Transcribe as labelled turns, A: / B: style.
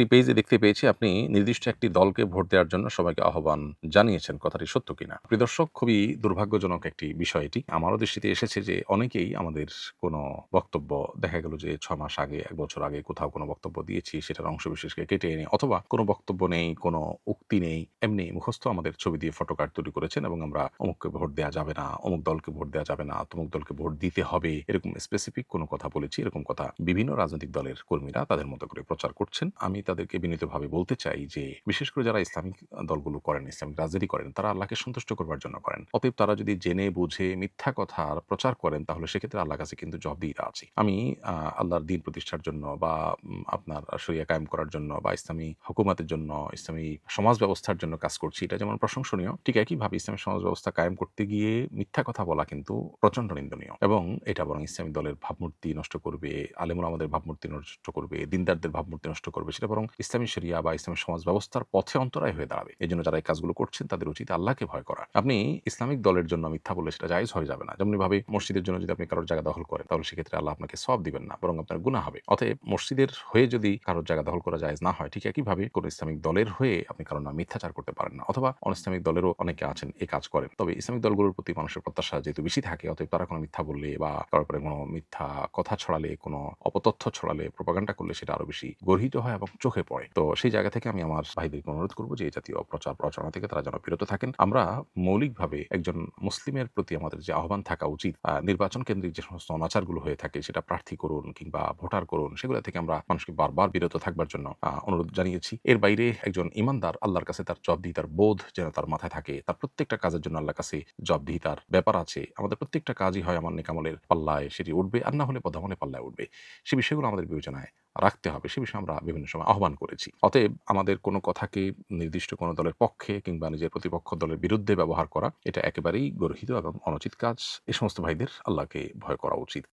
A: একটি পেজে দেখতে পেয়েছি আপনি নির্দিষ্ট একটি দলকে ভোট দেওয়ার জন্য সবাইকে আহ্বান জানিয়েছেন, কথাটি সত্য কিনা? প্রিয় দর্শক, খুবই দুর্ভাগ্যজনক একটি বিষয় এটি। আমারও দৃষ্টিতে এসেছে যে অনেকেই আমাদের কোনো বক্তব্য, দেখা গেল যে ছ মাস আগে, এক বছর আগে কোথাও কোনো বক্তব্য দিয়েছি, সেটার অংশ বিশেষকে কেটে এনে, অথবা কোনো বক্তব্য নেই, কোনো উক্তি নেই, এমনি মুখস্থ আমাদের ছবি দিয়ে ফটো কার্ড তৈরি করেছেন এবং আমরা অমুককে ভোট দেওয়া যাবে না, অমুক দলকে ভোট দেওয়া যাবে না, তমুক দলকে ভোট দিতে হবে, এরকম স্পেসিফিক কোনো কথা বলেছি, এরকম কথা বিভিন্ন রাজনৈতিক দলের কর্মীরা তাদের মতো করে প্রচার করছেন। আমি তাদেরকে বিনীতভাবে বলতে চাই যে, বিশেষ করে যারা ইসলামিক দলগুলো করেন, ইসলামিক রাজনীতি করেন, তারা আল্লাহকে সন্তুষ্ট করবার জন্য করেন। অতএব তারা যদি জেনে, বুঝে মিথ্যা কথার প্রচার করেন, তাহলে সেক্ষেত্রে আল্লাহ কাছে কিন্তু জবাবদিহিতা আছে আমি আল্লাহর দিন প্রতিষ্ঠার জন্য বা আপনার শরিয়া কায়েম করার জন্য বা, ইসলামী হুকুমাতের জন্য, ইসলামী সমাজ ব্যবস্থার জন্য কাজ করছি, এটা যেমন প্রশংসনীয়, ঠিক একইভাবে ইসলামী সমাজ ব্যবস্থা কায়েম করতে গিয়ে মিথ্যা কথা বলা কিন্তু প্রচণ্ড নিন্দনীয়। এবং এটা বরং ইসলামী দলের ভাবমূর্তি নষ্ট করবে, আলেমুল আমাদের ভাবমূর্তি নষ্ট করবে, দিনদারদের ভাবমূর্তি নষ্ট করবে, সেটা বরং ইসলামী শরিয়া বা ইসলামী সমাজ ব্যবস্থার পথে অন্তরায় হয়ে দাঁড়াবে। এই জন্য যারা এই কাজগুলো করছেন, তাদের উচিত আল্লাহকে ভয় করা। আপনি ইসলামিক দলের জন্য মিথ্যা বললে সেটা জায়জ হয়ে যাবে না। যেমন ভাবে মসজিদের জন্য যদি আপনি কারোর জায়গা দখল করেন, তাহলে সেক্ষেত্রে আল্লাহ আপনাকে সব দিবেন না, বরং আপনার গুণা হবে। অতএব মসজিদের হয়ে যদি কারোর জায়গা দখল করা জায়েজ না হয়, ঠিক একইভাবে কোন ইসলামিক দলের হয়ে আপনি কারোর নাম মিথ্যাচার করতে পারেন না, অথবা অন ইসলামিক দলেরও অনেকে আছেন, এই কাজ করেন। তবে ইসলামিক দলগুলোর প্রতি মানুষের প্রত্যাশা যেহেতু বেশি থাকে, অতএব তারা কোনো মিথ্যা বললে বা কারোর পরে কোনো মিথ্যা কথা ছড়ালে, কোনো অপতথ্য ছড়ালে প্রপাগান্ডা করলে সেটা আরও বেশি গর্হিত হয় এবং চোখে পড়ে। তো সেই জায়গা থেকে আমি আমার ভাইদেরকে অনুরোধ করব যে এই জাতীয় প্রচার প্রচারণা থেকে তারা যেন বিরত থাকেন। আমরা মৌলিকভাবে একজন মুসলিমের প্রতি আমাদের যে আহ্বান থাকা উচিত নির্বাচন কেন্দ্রিক যে সমস্ত অনাচারগুলো হয়ে থাকে সেটা প্রার্থী করুন কিংবা ভোটার করুন, সেগুলো থেকে আমরা মানুষকে বারবার বিরত থাকবার জন্য অনুরোধ জানিয়েছি। এর বাইরে একজন ইমানদার আল্লাহর কাছে তার জবাবদিহিতার বোধ যেন তার মাথায় থাকে, তার প্রত্যেকটা কাজের জন্য আল্লাহর কাছে জবাবদিহিতার ব্যাপার আছে। আমাদের প্রত্যেকটা কাজই হয় আমার নিকামলের পাল্লায় সেটি উঠবে, আর না হলে পদামলে পাল্লায় উঠবে। সে বিষয়গুলো আমাদের বিবেচনায় রাখতে হবে, সে বিষয়ে আমরা বিভিন্ন সময় আহ্বান করেছি। অতএব আমাদের কোনো কথাকে নির্দিষ্ট কোনো দলের পক্ষে কিংবা নিজের প্রতিপক্ষ দলের বিরুদ্ধে ব্যবহার করা, এটা একেবারেই গর্হিত এবং অনুচিত কাজ। এ সমস্ত ভাইদের আল্লাহকে ভয় করা উচিত।